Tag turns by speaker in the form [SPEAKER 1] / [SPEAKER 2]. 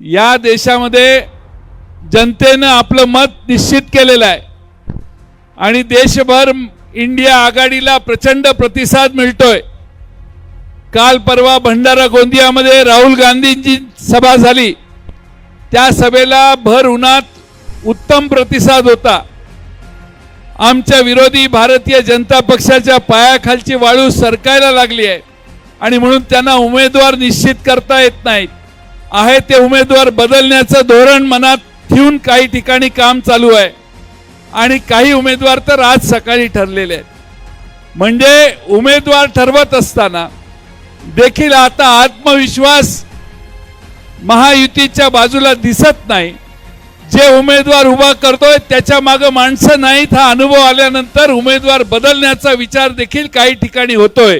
[SPEAKER 1] या देशामध्ये जनतेनं आपलं मत निश्चित केलेलं आहे. आणि देशभर इंडिया आघाडीला प्रचंड प्रतिसाद मिळतोय. काल परवा भंडारा गोंदियामध्ये राहुल गांधींची सभा झाली. त्या सभेला भर उन्हात उत्तम प्रतिसाद होता. आमच्या विरोधी भारतीय जनता पक्षाच्या पायाखालची वाळू सरकायला लागली आहे. आणि म्हणून त्यांना उमेदवार निश्चित करता येत नाहीत. आहे ते उमेदवार बदलण्याचं धोरण मनात ठेवून काही ठिकाणी काम चालू आहे. आणि काही उमेदवार तर आज सकाळी ठरलेले आहेत. म्हणजे उमेदवार ठरवत असताना देखील आता आत्मविश्वास महायुतीच्या बाजूला दिसत नाही. जे उमेदवार उभा करतोय त्याच्या मागं माणसं नाहीत हा अनुभव आल्यानंतर उमेदवार बदलण्याचा विचार देखील काही ठिकाणी होतोय.